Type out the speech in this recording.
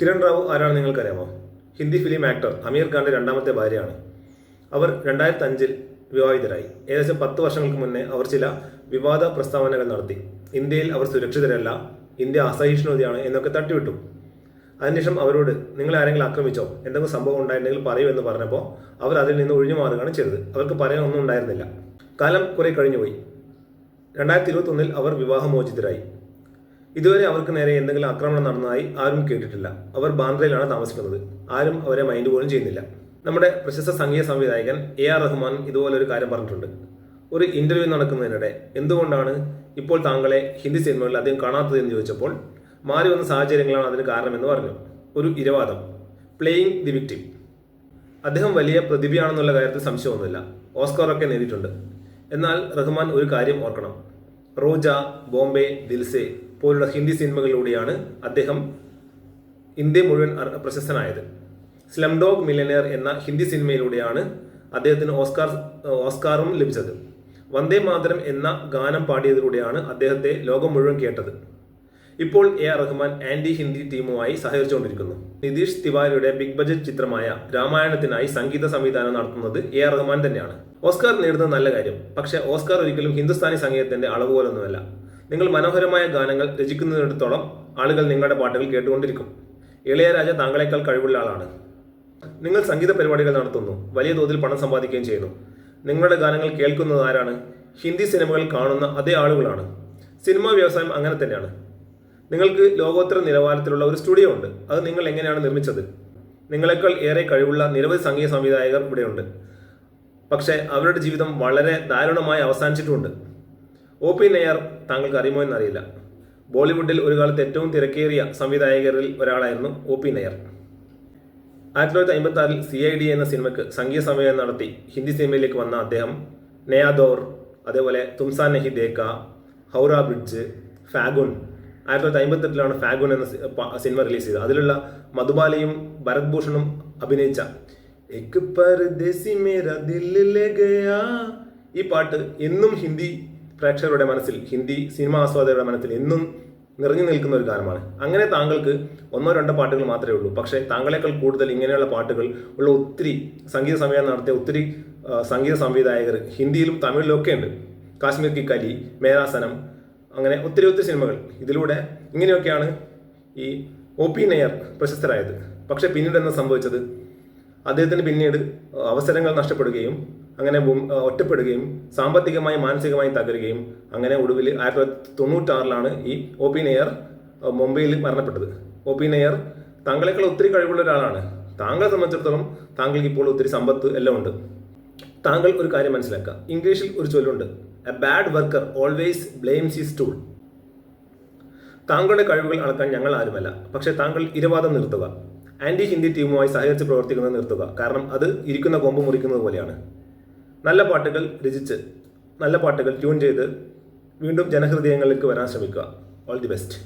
കിരൺ റാവു ആരാണ് നിങ്ങൾക്കറിയാമോ? Hindi film actor അമീർ ഖാന്റെ രണ്ടാമത്തെ ഭാര്യയാണ്. അവർ രണ്ടായിരത്തി അഞ്ചിൽ വിവാഹിതരായി. ഏകദേശം പത്ത് വർഷങ്ങൾക്ക് മുന്നേ അവർ ചില വിവാദ പ്രസ്താവനകൾ നടത്തി. ഇന്ത്യയിൽ അവർ സുരക്ഷിതരല്ല ഇന്ത്യ അസഹിഷ്ണുതയാണ് എന്നൊക്കെ തട്ടിവിട്ടു. അതിനുശേഷം അവരോട് നിങ്ങൾ ആരെങ്കിലും ആക്രമിച്ചോ? എന്തെങ്കിലും സംഭവം ഉണ്ടായിരുന്നെങ്കിൽ പറയൂ എന്ന് പറഞ്ഞപ്പോൾ അവർ അതിൽ നിന്ന് ഒഴിഞ്ഞു മാറുകയാണ് ചെയ്തത്. അവർക്ക് പറയാൻ ഒന്നും ഉണ്ടായിരുന്നില്ല. കാലം കുറെ കഴിഞ്ഞുപോയി. രണ്ടായിരത്തി ഇരുപത്തി ഒന്നിൽ അവർ വിവാഹമോചിതരായി. ഇതുവരെ അവർക്ക് നേരെ എന്തെങ്കിലും ആക്രമണം നടന്നതായി ആരും കേട്ടിട്ടില്ല. അവർ ബാന്ദ്രയിലാണ് താമസിക്കുന്നത്. ആരും അവരെ മൈൻഡ് പോലും ചെയ്യുന്നില്ല. നമ്മുടെ പ്രശസ്ത സംഗീത സംവിധായകൻ എ ആർ റഹ്മാൻ ഇതുപോലെ ഒരു കാര്യം പറഞ്ഞിട്ടുണ്ട്. ഒരു ഇന്റർവ്യൂ നടക്കുന്നതിനിടെ എന്തുകൊണ്ടാണ് ഇപ്പോൾ താങ്കളെ ഹിന്ദി സിനിമകളിൽ അധികം കാണാത്തത് എന്ന് ചോദിച്ചപ്പോൾ മാറി വന്ന സാഹചര്യങ്ങളാണ് അതിന് കാരണമെന്ന് പറഞ്ഞു. ഒരു ഇരവാദം. പ്ലേയിങ് ദി വിക്ടിം അദ്ദേഹം വലിയ പ്രതിഭയാണെന്നുള്ള കാര്യത്തിൽ സംശയമൊന്നുമില്ല. ഓസ്കാറൊക്കെ നേടിയിട്ടുണ്ട്. എന്നാൽ റഹ്മാൻ ഒരു കാര്യം ഓർക്കണം. റോജ ബോംബെ ദിൽസെ പോലുള്ള ഹിന്ദി സിനിമകളിലൂടെയാണ് അദ്ദേഹം ഇന്ത്യ മുഴുവൻ പ്രശസ്തനായത്. സ്ലം ഡോഗ് മില്ലനിയർ എന്ന ഹിന്ദി സിനിമയിലൂടെയാണ് അദ്ദേഹത്തിന് ഓസ്കാർ ഓസ്കാറും ലഭിച്ചത്. വന്ദേ മാതരം എന്ന ഗാനം പാടിയതിലൂടെയാണ് അദ്ദേഹത്തെ ലോകം മുഴുവൻ കേട്ടത്. ഇപ്പോൾ A R Rahman anti Hindi ടീമുമായി സഹകരിച്ചുകൊണ്ടിരിക്കുന്നു. നിതീഷ് തിവാരിയുടെ ബിഗ് ബജറ്റ് ചിത്രമായ രാമായണത്തിനായി സംഗീത സംവിധാനം നടത്തുന്നത് എ ആർ റഹ്മാൻ തന്നെയാണ്. ഓസ്കാർ നേടുന്നത് നല്ല കാര്യം. പക്ഷേ ഓസ്കാർ ഒരിക്കലും ഹിന്ദുസ്ഥാനി സംഗീതത്തിന്റെ അളവുപോലൊന്നുമല്ല നിങ്ങൾ മനോഹരമായ ഗാനങ്ങൾ രചിക്കുന്നിടത്തോളം ആളുകൾ നിങ്ങളുടെ പാട്ടുകൾ കേട്ടുകൊണ്ടിരിക്കും. ഇളയരാജ താങ്കളെക്കാൾ കഴിവുള്ള ആളാണ്. നിങ്ങൾ സംഗീത പരിപാടികൾ നടത്തുന്നു. വലിയ തോതിൽ പണം സമ്പാദിക്കുകയും ചെയ്യുന്നു. നിങ്ങളുടെ ഗാനങ്ങൾ കേൾക്കുന്നത് ആരാണ്? ഹിന്ദി സിനിമകൾ കാണുന്ന അതേ ആളുകളാണ്. സിനിമാ വ്യവസായം അങ്ങനെ തന്നെയാണ്. നിങ്ങൾക്ക് ലോകോത്തര നിലവാരത്തിലുള്ള ഒരു സ്റ്റുഡിയോ ഉണ്ട്. അത് നിങ്ങൾ എങ്ങനെയാണ് നിർമ്മിച്ചത്? നിങ്ങളെക്കാൾ ഏറെ കഴിവുള്ള നിരവധി സംഗീത സംവിധായകർ ഇവിടെയുണ്ട്. പക്ഷേ അവരുടെ ജീവിതം വളരെ ദാരുണമായി അവസാനിച്ചിട്ടുമുണ്ട്. ഒ പി നയർ താങ്കൾക്ക് അറിയുമോ എന്നറിയില്ല. ബോളിവുഡിൽ ഒരു കാലത്ത് ഏറ്റവും തിരക്കേറിയ സംവിധായകരിൽ ഒരാളായിരുന്നു ഒ പി നയർ ആയിരത്തി തൊള്ളായിരത്തി അമ്പത്തി ആറിൽ സി ഐ ഡി എന്ന സിനിമയ്ക്ക് സംഗീത സംവിധാനം നടത്തി ഹിന്ദി സിനിമയിലേക്ക് വന്ന അദ്ദേഹം നയാദോർ അതേപോലെ തുംസാൻ നഹി ദേക്ക ഹൗറ ബ്രിഡ്ജ് ഫാഗുൻ ആയിരത്തി തൊള്ളായിരത്തി അമ്പത്തെട്ടിലാണ് ഫാഗുൻ എന്ന സിനിമ റിലീസ് ചെയ്തത്. അതിലുള്ള മധുബാലയും ഭരത് ഭൂഷണും അഭിനയിച്ച ഈ പാട്ട് എന്നും ഹിന്ദി പ്രേക്ഷകരുടെ മനസ്സിൽ ഹിന്ദി സിനിമ ആസ്വാദകരുടെ മനസ്സിൽ എന്നും നിറഞ്ഞു നിൽക്കുന്ന ഒരു ഗാനമാണ്. അങ്ങനെ താങ്കൾക്ക് ഒന്നോ രണ്ടോ പാട്ടുകൾ മാത്രമേ ഉള്ളൂ. പക്ഷേ താങ്കളെക്കാൾ കൂടുതൽ ഇങ്ങനെയുള്ള പാട്ടുകൾ ഉള്ള ഒത്തിരി സംഗീത സംവിധാനം നടത്തിയ ഒത്തിരി സംഗീത സംവിധായകർ ഹിന്ദിയിലും തമിഴിലും ഒക്കെ ഉണ്ട്. കാശ്മീർ കി കലി മേരാസനം അങ്ങനെ ഒത്തിരി ഒത്തിരി സിനിമകൾ. ഇതിലൂടെ ഇങ്ങനെയൊക്കെയാണ് ഈ ഒ പി നെയർ പ്രശസ്തരായത്. പക്ഷേ പിന്നീട് എന്താ സംഭവിച്ചത്? അദ്ദേഹത്തിന് പിന്നീട് അവസരങ്ങൾ നഷ്ടപ്പെടുകയും അങ്ങനെ ഒറ്റപ്പെടുകയും സാമ്പത്തികമായി മാനസികമായി തകരുകയും അങ്ങനെ ഒടുവിൽ ആയിരത്തി തൊള്ളായിരത്തി തൊണ്ണൂറ്റാറിലാണ് ഈ ഒ പി നെയർ മുംബൈയിൽ മരണപ്പെട്ടത്. ഒ പി നെയർ താങ്കളെക്കാൾ ഒത്തിരി കഴിവുള്ള ഒരാളാണ്. താങ്കളെ സംബന്ധിച്ചിടത്തോളം താങ്കൾക്ക് ഇപ്പോൾ ഒത്തിരി സമ്പത്ത് എല്ലാം ഉണ്ട്. താങ്കൾ ഒരു കാര്യം മനസ്സിലാക്കുക. ഇംഗ്ലീഷിൽ ഒരു ചൊല്ലുണ്ട്. A bad worker always blames his tool താങ്കളുടെ കഴിവുകൾ അളക്കാൻ ഞങ്ങൾ ആരുമല്ല. പക്ഷേ താങ്കൾ ഇരവാദം നിർത്തുക. ആന്റി ഹിന്ദി ടീമുമായി സഹകരിച്ച് പ്രവർത്തിക്കുന്നത് നിർത്തുക. കാരണം അത് ഇരിക്കുന്ന കൊമ്പ് മുറിക്കുന്നത് പോലെയാണ്. നല്ല പാട്ടുകൾ രചിച്ച് നല്ല പാട്ടുകൾ ട്യൂൺ ചെയ്ത് വീണ്ടും ജനഹൃദയങ്ങളിലേക്ക് വരാൻ ശ്രമിക്കുക. All the best